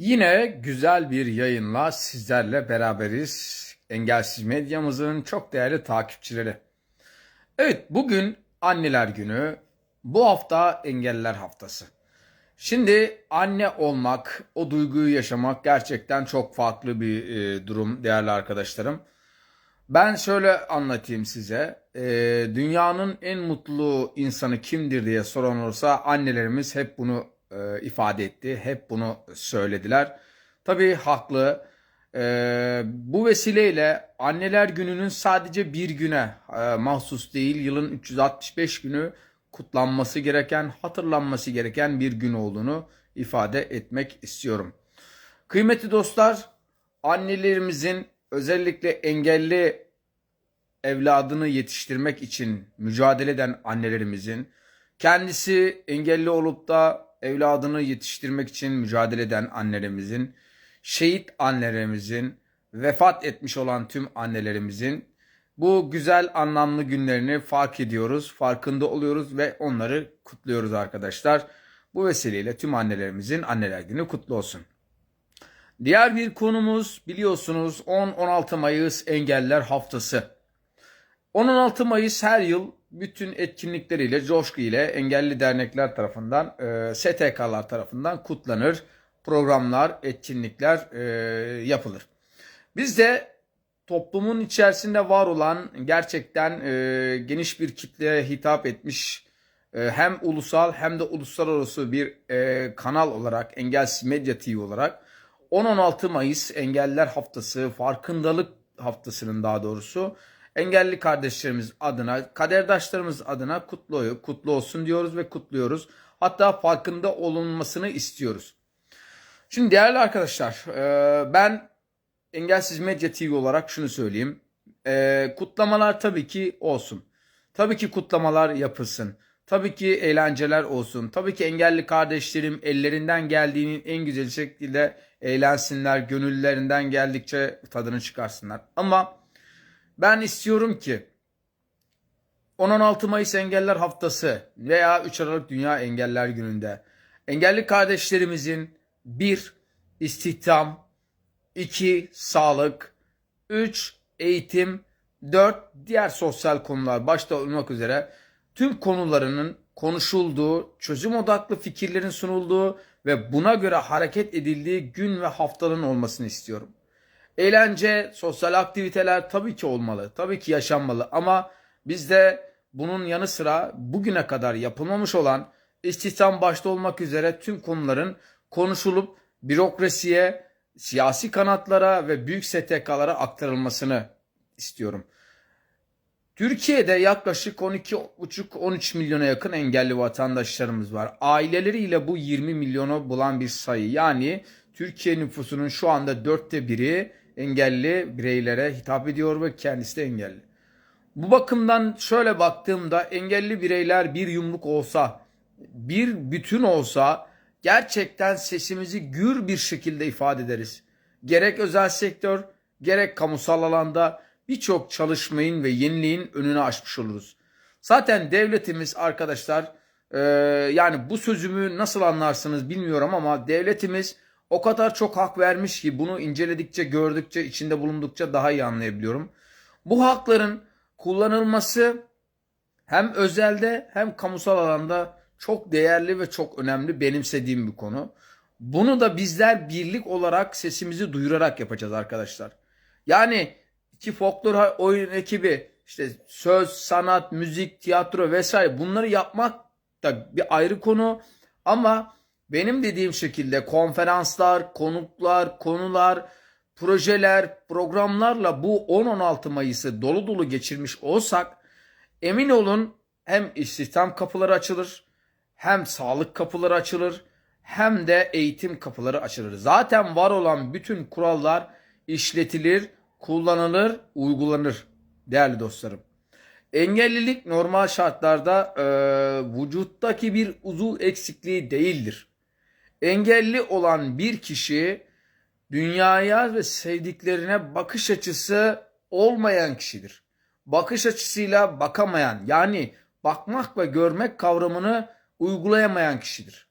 Yine güzel bir yayınla sizlerle beraberiz. Engelsiz Medyamızın çok değerli takipçileri. Evet bugün Anneler Günü. Bu hafta Engelliler Haftası. Şimdi anne olmak, o duyguyu yaşamak gerçekten çok farklı bir e, durum değerli arkadaşlarım. Ben şöyle anlatayım size. E, dünyanın en mutlu insanı kimdir diye soran olursa annelerimiz hep bunu e, ifade etti. Hep bunu söylediler. Tabii haklı. E, bu vesileyle anneler gününün sadece bir güne e, mahsus değil, yılın 365 günü kutlanması gereken, hatırlanması gereken bir gün olduğunu ifade etmek istiyorum. Kıymetli dostlar, annelerimizin özellikle engelli evladını yetiştirmek için mücadele eden annelerimizin, kendisi engelli olup da evladını yetiştirmek için mücadele eden annelerimizin, şehit annelerimizin, vefat etmiş olan tüm annelerimizin bu güzel anlamlı günlerini fark ediyoruz, farkında oluyoruz ve onları kutluyoruz arkadaşlar. Bu vesileyle tüm annelerimizin anneler günü kutlu olsun. Diğer bir konumuz biliyorsunuz 10-16 Mayıs Engeller Haftası. 10-16 Mayıs her yıl bütün etkinlikleriyle, coşku ile engelli dernekler tarafından, e, STK'lar tarafından kutlanır. Programlar, etkinlikler e, yapılır. Biz de toplumun içerisinde var olan gerçekten e, geniş bir kitleye hitap etmiş e, hem ulusal hem de uluslararası bir e, kanal olarak Engelsiz Medya TV olarak 10-16 Mayıs Engelliler Haftası, farkındalık haftasının daha doğrusu engelli kardeşlerimiz adına, kaderdaşlarımız adına kutlu, kutlu olsun diyoruz ve kutluyoruz. Hatta farkında olunmasını istiyoruz. Şimdi değerli arkadaşlar, e, ben Engelsiz Medya TV olarak şunu söyleyeyim. E, kutlamalar tabii ki olsun. Tabii ki kutlamalar yapılsın. Tabii ki eğlenceler olsun. Tabii ki engelli kardeşlerim ellerinden geldiğinin en güzel şekilde eğlensinler. Gönüllerinden geldikçe tadını çıkarsınlar. Ama ben istiyorum ki 10-16 Mayıs Engeller Haftası veya 3 Aralık Dünya Engeller Günü'nde engelli kardeşlerimizin bir istihdam, 2 sağlık, 3 eğitim, 4 diğer sosyal konular başta olmak üzere tüm konularının konuşulduğu, çözüm odaklı fikirlerin sunulduğu ve buna göre hareket edildiği gün ve haftanın olmasını istiyorum. Eğlence, sosyal aktiviteler tabii ki olmalı, tabii ki yaşanmalı ama biz de bunun yanı sıra bugüne kadar yapılmamış olan istihdam başta olmak üzere tüm konuların konuşulup bürokrasiye, siyasi kanatlara ve büyük STK'lara aktarılmasını istiyorum. Türkiye'de yaklaşık 12,5-13 milyona yakın engelli vatandaşlarımız var. Aileleriyle bu 20 milyonu bulan bir sayı. Yani Türkiye nüfusunun şu anda dörtte biri engelli bireylere hitap ediyor ve kendisi de engelli. Bu bakımdan şöyle baktığımda engelli bireyler bir yumruk olsa, bir bütün olsa gerçekten sesimizi gür bir şekilde ifade ederiz. Gerek özel sektör, gerek kamusal alanda birçok çalışmayın ve yeniliğin önünü açmış oluruz. Zaten devletimiz arkadaşlar e, yani bu sözümü nasıl anlarsınız bilmiyorum ama devletimiz o kadar çok hak vermiş ki bunu inceledikçe, gördükçe, içinde bulundukça daha iyi anlayabiliyorum. Bu hakların kullanılması hem özelde hem kamusal alanda çok değerli ve çok önemli benimsediğim bir konu. Bunu da bizler birlik olarak sesimizi duyurarak yapacağız arkadaşlar. Yani iki folklor oyun ekibi işte söz, sanat, müzik, tiyatro vesaire bunları yapmak da bir ayrı konu ama benim dediğim şekilde konferanslar, konuklar, konular, projeler, programlarla bu 10-16 Mayıs'ı dolu dolu geçirmiş olsak emin olun hem istihdam kapıları açılır, hem sağlık kapıları açılır, hem de eğitim kapıları açılır. Zaten var olan bütün kurallar işletilir, kullanılır, uygulanır değerli dostlarım. Engellilik normal şartlarda e, vücuttaki bir uzuv eksikliği değildir. Engelli olan bir kişi dünyaya ve sevdiklerine bakış açısı olmayan kişidir. Bakış açısıyla bakamayan yani bakmak ve görmek kavramını uygulayamayan kişidir.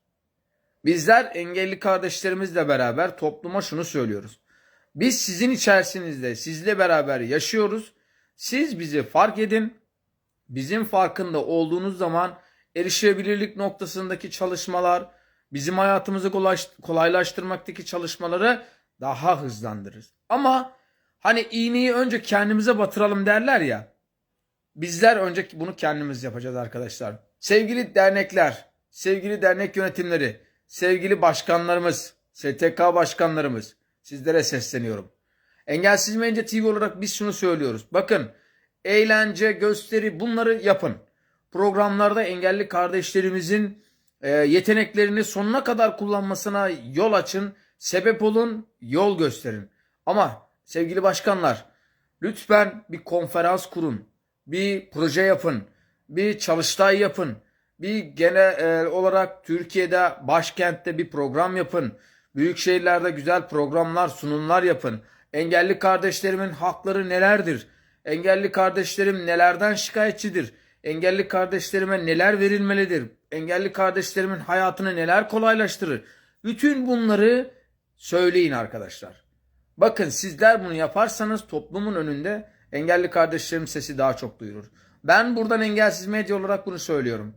Bizler engelli kardeşlerimizle beraber topluma şunu söylüyoruz. Biz sizin içerisinizde sizle beraber yaşıyoruz. Siz bizi fark edin. Bizim farkında olduğunuz zaman erişebilirlik noktasındaki çalışmalar, bizim hayatımızı kolay- kolaylaştırmaktaki çalışmaları daha hızlandırırız. Ama hani iğneyi önce kendimize batıralım derler ya. Bizler önce bunu kendimiz yapacağız arkadaşlar. Sevgili dernekler, sevgili dernek yönetimleri, sevgili başkanlarımız, STK başkanlarımız sizlere sesleniyorum. Engelsiz Medya TV olarak biz şunu söylüyoruz. Bakın eğlence, gösteri bunları yapın. Programlarda engelli kardeşlerimizin e, yeteneklerini sonuna kadar kullanmasına yol açın, sebep olun, yol gösterin. Ama sevgili başkanlar lütfen bir konferans kurun, bir proje yapın, bir çalıştay yapın, bir genel olarak Türkiye'de başkentte bir program yapın. Büyük şehirlerde güzel programlar, sunumlar yapın. Engelli kardeşlerimin hakları nelerdir? Engelli kardeşlerim nelerden şikayetçidir? Engelli kardeşlerime neler verilmelidir? Engelli kardeşlerimin hayatını neler kolaylaştırır? Bütün bunları söyleyin arkadaşlar. Bakın sizler bunu yaparsanız toplumun önünde engelli kardeşlerim sesi daha çok duyurur. Ben buradan engelsiz medya olarak bunu söylüyorum.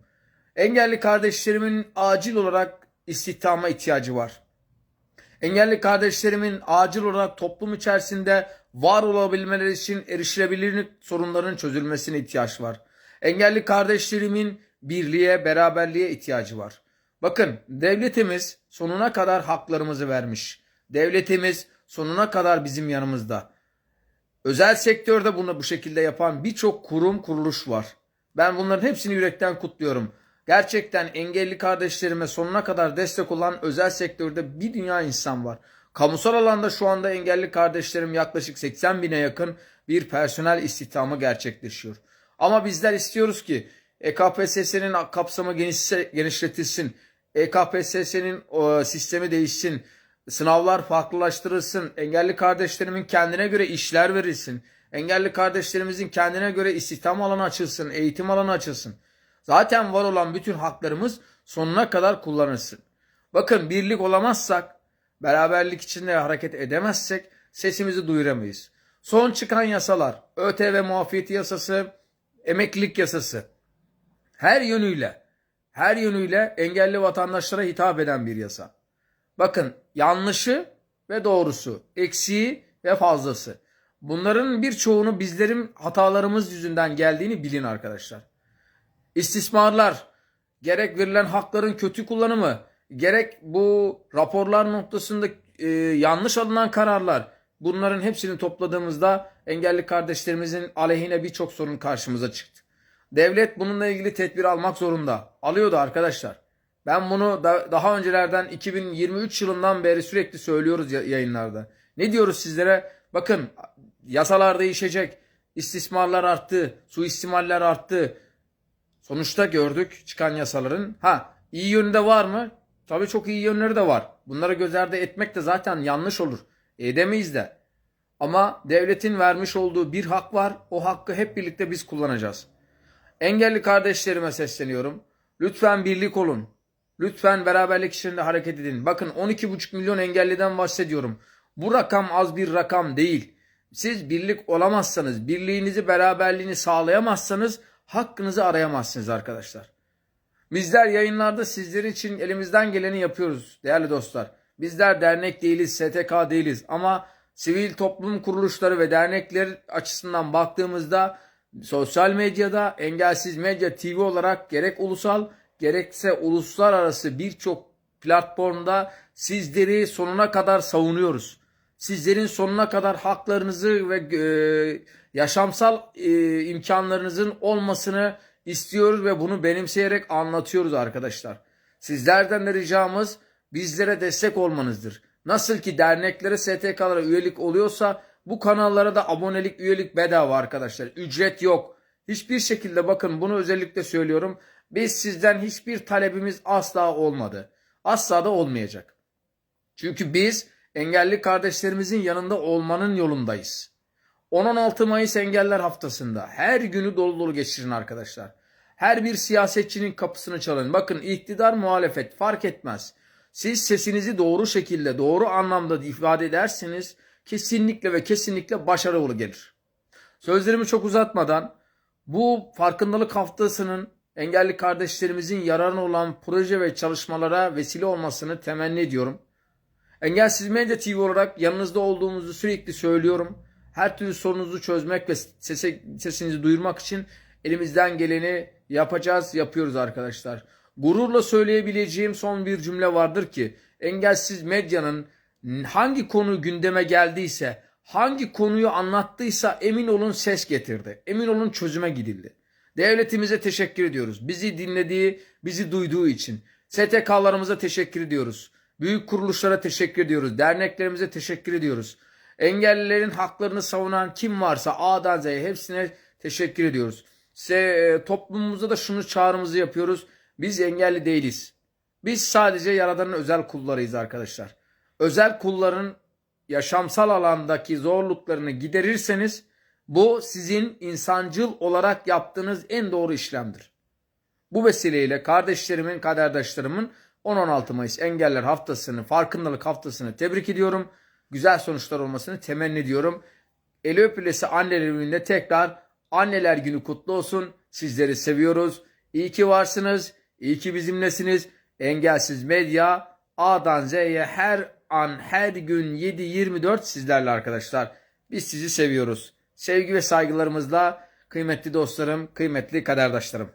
Engelli kardeşlerimin acil olarak istihdama ihtiyacı var. Engelli kardeşlerimin acil olarak toplum içerisinde var olabilmeleri için erişilebilirlik sorunlarının çözülmesine ihtiyaç var. Engelli kardeşlerimin birliğe, beraberliğe ihtiyacı var. Bakın devletimiz sonuna kadar haklarımızı vermiş. Devletimiz sonuna kadar bizim yanımızda. Özel sektörde bunu bu şekilde yapan birçok kurum, kuruluş var. Ben bunların hepsini yürekten kutluyorum. Gerçekten engelli kardeşlerime sonuna kadar destek olan özel sektörde bir dünya insan var. Kamusal alanda şu anda engelli kardeşlerim yaklaşık 80 bine yakın bir personel istihdamı gerçekleşiyor. Ama bizler istiyoruz ki EKPSS'nin kapsamı genişletilsin. EKPSS'nin sistemi değişsin. Sınavlar farklılaştırılsın. Engelli kardeşlerimin kendine göre işler verilsin. Engelli kardeşlerimizin kendine göre istihdam alanı açılsın, eğitim alanı açılsın. Zaten var olan bütün haklarımız sonuna kadar kullanılsın. Bakın birlik olamazsak, beraberlik içinde hareket edemezsek sesimizi duyuramayız. Son çıkan yasalar, ÖTV muafiyeti yasası, emeklilik yasası her yönüyle, her yönüyle engelli vatandaşlara hitap eden bir yasa. Bakın yanlışı ve doğrusu, eksiği ve fazlası. Bunların birçoğunu bizlerin hatalarımız yüzünden geldiğini bilin arkadaşlar. İstismarlar, gerek verilen hakların kötü kullanımı, gerek bu raporlar noktasında e, yanlış alınan kararlar, bunların hepsini topladığımızda engelli kardeşlerimizin aleyhine birçok sorun karşımıza çıktı. Devlet bununla ilgili tedbir almak zorunda. Alıyordu arkadaşlar. Ben bunu da, daha öncelerden 2023 yılından beri sürekli söylüyoruz yayınlarda. Ne diyoruz sizlere? Bakın yasalar değişecek. İstismarlar arttı. Suistimaller arttı. Sonuçta gördük çıkan yasaların. Ha iyi yönü de var mı? Tabii çok iyi yönleri de var. Bunları göz ardı etmek de zaten yanlış olur. Edemeyiz de. Ama devletin vermiş olduğu bir hak var. O hakkı hep birlikte biz kullanacağız. Engelli kardeşlerime sesleniyorum. Lütfen birlik olun. Lütfen beraberlik içinde hareket edin. Bakın 12,5 milyon engelliden bahsediyorum. Bu rakam az bir rakam değil. Siz birlik olamazsanız, birliğinizi, beraberliğini sağlayamazsanız hakkınızı arayamazsınız arkadaşlar. Bizler yayınlarda sizler için elimizden geleni yapıyoruz değerli dostlar. Bizler dernek değiliz, STK değiliz ama sivil toplum kuruluşları ve dernekler açısından baktığımızda sosyal medyada engelsiz medya TV olarak gerek ulusal gerekse uluslararası birçok platformda sizleri sonuna kadar savunuyoruz. Sizlerin sonuna kadar haklarınızı ve e, yaşamsal e, imkanlarınızın olmasını istiyoruz ve bunu benimseyerek anlatıyoruz arkadaşlar. Sizlerden de ricamız bizlere destek olmanızdır. Nasıl ki derneklere, STK'lara üyelik oluyorsa bu kanallara da abonelik, üyelik bedava arkadaşlar. Ücret yok. Hiçbir şekilde bakın bunu özellikle söylüyorum. Biz sizden hiçbir talebimiz asla olmadı. Asla da olmayacak. Çünkü biz engelli kardeşlerimizin yanında olmanın yolundayız. 10-16 Mayıs Engeller Haftası'nda her günü dolu dolu geçirin arkadaşlar. Her bir siyasetçinin kapısını çalın. Bakın iktidar muhalefet fark etmez. Siz sesinizi doğru şekilde, doğru anlamda ifade ederseniz kesinlikle ve kesinlikle başarılı gelir. Sözlerimi çok uzatmadan bu farkındalık haftasının engelli kardeşlerimizin yararına olan proje ve çalışmalara vesile olmasını temenni ediyorum. Engelsiz Medya TV olarak yanınızda olduğumuzu sürekli söylüyorum. Her türlü sorununuzu çözmek ve sese, sesinizi duyurmak için elimizden geleni yapacağız, yapıyoruz arkadaşlar. Gururla söyleyebileceğim son bir cümle vardır ki engelsiz medyanın hangi konu gündeme geldiyse, hangi konuyu anlattıysa emin olun ses getirdi. Emin olun çözüme gidildi. Devletimize teşekkür ediyoruz. Bizi dinlediği, bizi duyduğu için. STK'larımıza teşekkür ediyoruz. Büyük kuruluşlara teşekkür ediyoruz. Derneklerimize teşekkür ediyoruz. Engellilerin haklarını savunan kim varsa A'dan Z'ye hepsine teşekkür ediyoruz. Se, toplumumuzda da şunu çağrımızı yapıyoruz. Biz engelli değiliz. Biz sadece Yaradan'ın özel kullarıyız arkadaşlar. Özel kulların yaşamsal alandaki zorluklarını giderirseniz bu sizin insancıl olarak yaptığınız en doğru işlemdir. Bu vesileyle kardeşlerimin, kaderdaşlarımın 10-16 Mayıs Engeller Haftası'nı, Farkındalık Haftası'nı tebrik ediyorum. Güzel sonuçlar olmasını temenni ediyorum. Eli öpülesi anneler gününde tekrar anneler günü kutlu olsun. Sizleri seviyoruz. İyi ki varsınız. İyi ki bizimlesiniz. Engelsiz Medya A'dan Z'ye her an her gün 7-24 sizlerle arkadaşlar. Biz sizi seviyoruz. Sevgi ve saygılarımızla kıymetli dostlarım, kıymetli kaderdaşlarım.